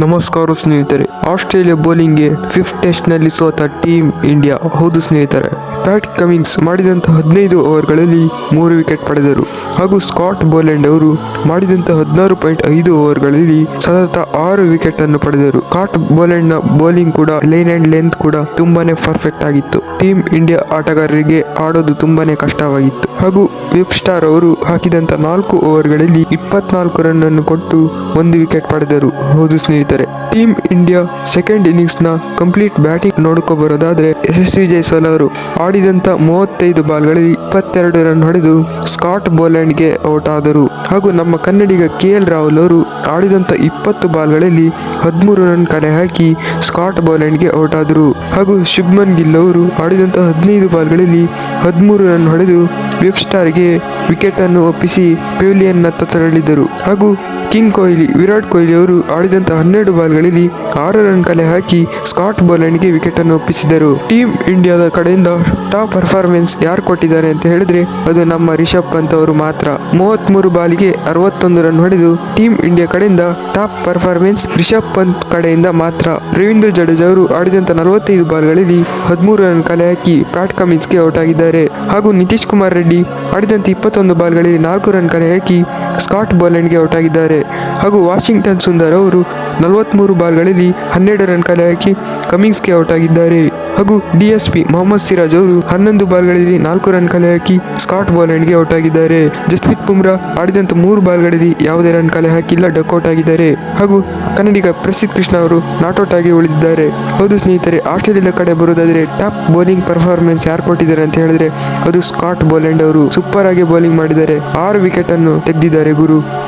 ನಮಸ್ಕಾರ ಸ್ನೇಹಿತರೆ. Australia ಬೌಲಿಂಗ್ಗೆ fifth ಟೆಸ್ಟ್ನಲ್ಲಿ ಸೋತ ಟೀಮ್ ಇಂಡಿಯಾ. ಹೌದು ಸ್ನೇಹಿತರೆ. ಪ್ಯಾಟ್ ಕಮಿನ್ಸ್ ಮಾಡಿದಂಥ ಹದಿನೈದು ಓವರ್ಗಳಲ್ಲಿ ಮೂರು ವಿಕೆಟ್ ಪಡೆದರು. ಹಾಗೂ ಸ್ಕಾಟ್ ಬೋಲೆಂಡ್ ಅವರು ಮಾಡಿದಂಥ ಹದಿನಾರು ಪಾಯಿಂಟ್ ಐದು ಓವರ್ಗಳಲ್ಲಿ ಸತತ ಆರು ವಿಕೆಟ್ ಅನ್ನು ಪಡೆದರು. ಸ್ಕಾಟ್ ಬೋಲೆಂಡ್ನ ಬೌಲಿಂಗ್ ಕೂಡ ಲೈನ್ ಅಂಡ್ ಲೆಂತ್ ಕೂಡ ತುಂಬಾನೇ ಪರ್ಫೆಕ್ಟ್ ಆಗಿತ್ತು. ಟೀಮ್ ಇಂಡಿಯಾ ಆಟಗಾರರಿಗೆ ಆಡೋದು ತುಂಬಾನೇ ಕಷ್ಟವಾಗಿತ್ತು. ಹಾಗೂ ವೆಬ್ ಸ್ಟಾರ್ ಅವರು ಹಾಕಿದಂಥ ನಾಲ್ಕು ಓವರ್ಗಳಲ್ಲಿ ಇಪ್ಪತ್ನಾಲ್ಕು ರನ್ ಅನ್ನು ಕೊಟ್ಟು ಒಂದು ವಿಕೆಟ್ ಪಡೆದರು. ಹೌದು ಸ್ನೇಹಿತರೆ, team India second innings complete batting ನೋಡ್ಕೋಬರೋದಾದ್ರೆ Yashasvi Jaiswal ಅವರು ಆಡಿದಂತ ಮೂವತ್ತೈದು ಬಾಲ್ಗಳಲ್ಲಿ ಇಪ್ಪತ್ತೆರಡು ರನ್ ಹೊಡೆದು ಸ್ಕಾಟ್ ಬೋಲ್ಯಾಂಡ್ಗೆ ಔಟ್ ಆದರು ಹಾಗೂ ನಮ್ಮ ಕನ್ನಡಿಗ ಕೆ ಎಲ್ ರಾಹುಲ್ ಅವರು ಆಡಿದಂತ ಇಪ್ಪತ್ತು ಬಾಲ್ಗಳಲ್ಲಿ ಹದಿಮೂರು ರನ್ ಕಲೆ ಹಾಕಿ ಸ್ಕಾಟ್ ಬೋಲ್ಯಾಂಡ್ಗೆ ಔಟ್ ಆದರು ಹಾಗೂ ಶುಭ್ಮನ್ ಗಿಲ್ ಅವರು ಆಡಿದಂತ ಹದಿನೈದು ಬಾಲ್ಗಳಲ್ಲಿ ಹದಿಮೂರು ರನ್ ಹೊಡೆದು ವೆಬ್ ಸ್ಟಾರ್ಗೆ ವಿಕೆಟ್ ಅನ್ನು ಒಪ್ಪಿಸಿ ಪೆವಿಲಿಯನ್ನತ್ತ ತೆರಳಿದರು ಹಾಗೂ ಕಿಂಗ್ ಕೊಹ್ಲಿ, ವಿರಾಟ್ ಕೊಹ್ಲಿ ಅವರು ಆಡಿದಂಥ ಹನ್ನೆರಡು ಬಾಲ್ಗಳಲ್ಲಿ ಆರು ರನ್ ಕಲೆ ಹಾಕಿ ಸ್ಕಾಟ್ ಬೋಲೆಂಡ್ಗೆ ವಿಕೆಟ್ ಅನ್ನು ಒಪ್ಪಿಸಿದರು ಟೀಮ್ ಇಂಡಿಯಾದ ಕಡೆಯಿಂದ ಟಾಪ್ ಪರ್ಫಾರ್ಮೆನ್ಸ್ ಯಾರು ಕೊಟ್ಟಿದ್ದಾರೆ ಅಂತ ಹೇಳಿದ್ರೆ ಅದು ನಮ್ಮ ರಿಷಬ್ ಪಂತ್ ಅವರು ಮಾತ್ರ. ಮೂವತ್ತ್ಮೂರು ಬಾಲಿಗೆ ಅರವತ್ತೊಂದು ರನ್ ಹೊಡೆದು ಟೀಮ್ ಇಂಡಿಯಾ ಕಡೆಯಿಂದ ಟಾಪ್ ಪರ್ಫಾರ್ಮೆನ್ಸ್ ರಿಷಬ್ ಪಂತ್ ಕಡೆಯಿಂದ ಮಾತ್ರ. ರವೀಂದ್ರ ಜಡೇಜಾ ಅವರು ಆಡಿದಂತ ನಲವತ್ತೈದು ಬಾಲ್ಗಳಲ್ಲಿ ಹದಿಮೂರು ರನ್ ಕಲೆ ಹಾಕಿ ಪ್ಯಾಟ್ ಕಮಿನ್ಸ್ಗೆ ಔಟ್ ಆಗಿದ್ದಾರೆ. ಹಾಗೂ ನಿತೀಶ್ ಕುಮಾರ್ ರೆಡ್ಡಿ ಆಡಿದಂತ ಇಪ್ಪತ್ತೊಂದು ಬಾಲ್ಗಳಲ್ಲಿ ನಾಲ್ಕು ರನ್ ಕಲೆ ಹಾಕಿ ಸ್ಕಾಟ್ ಬೋಲೆಂಡ್ಗೆ ಔಟ್ ಆಗಿದ್ದಾರೆ ಹಾಗೂ ವಾಷಿಂಗ್ಟನ್ ಸುಂದರ್ ಅವರು ನಲವತ್ತ್ಮೂರು ಬಾಲ್ಗಳಲ್ಲಿ ಹನ್ನೆರಡು ರನ್ ಕಲೆ ಹಾಕಿ ಕಮಿಂಗ್ಸ್ಗೆ ಔಟ್ ಆಗಿದ್ದಾರೆ ಹಾಗೂ ಡಿಎಸ್ಪಿ ಮೊಹಮ್ಮದ್ ಸಿರಾಜ್ ಅವರು ಹನ್ನೊಂದು ಬಾಲ್ಗಳಲ್ಲಿ ನಾಲ್ಕು ರನ್ ಕಲೆ ಹಾಕಿ ಸ್ಕಾಟ್ ಬೋಲೆಂಡ್ಗೆ ಔಟ್ ಆಗಿದ್ದಾರೆ ಜಸ್ಪ್ರೀತ್ ಬುಮ್ರಾ ಆಡಿದಂತ ಮೂರು ಬಾಲ್ಗಳಲ್ಲಿ ಯಾವುದೇ ರನ್ ಕಲೆ ಹಾಕಿಲ್ಲ ಡಕ್ಔಟ್ ಆಗಿದ್ದಾರೆ ಹಾಗೂ ಕನ್ನಡಿಗ ಪ್ರಸಿದ್ಧ ಕೃಷ್ಣ ಅವರು ನಾಟ್ಔಟ್ ಆಗಿ ಉಳಿದಿದ್ದಾರೆ. ಹೌದು ಸ್ನೇಹಿತರೆ ಆಸ್ಟ್ರೇಲಿಯಾದ ಕಡೆ ಬರೋದಾದರೆ ಟಾಪ್ ಬೌಲಿಂಗ್ ಪರ್ಫಾರ್ಮೆನ್ಸ್ ಯಾರು ಕೊಟ್ಟಿದ್ದಾರೆ ಅಂತ ಹೇಳಿದ್ರೆ ಅದು ಸ್ಕಾಟ್ ಬೋಲೆಂಡ್ ಅವರು ಸೂಪರ್ ಆಗಿ ಬೌಲಿಂಗ್ ಮಾಡಿದ್ದಾರೆ. ಆರು ವಿಕೆಟ್ ಅನ್ನು ತೆಗೆದಿದ್ದಾರೆ. গুরু।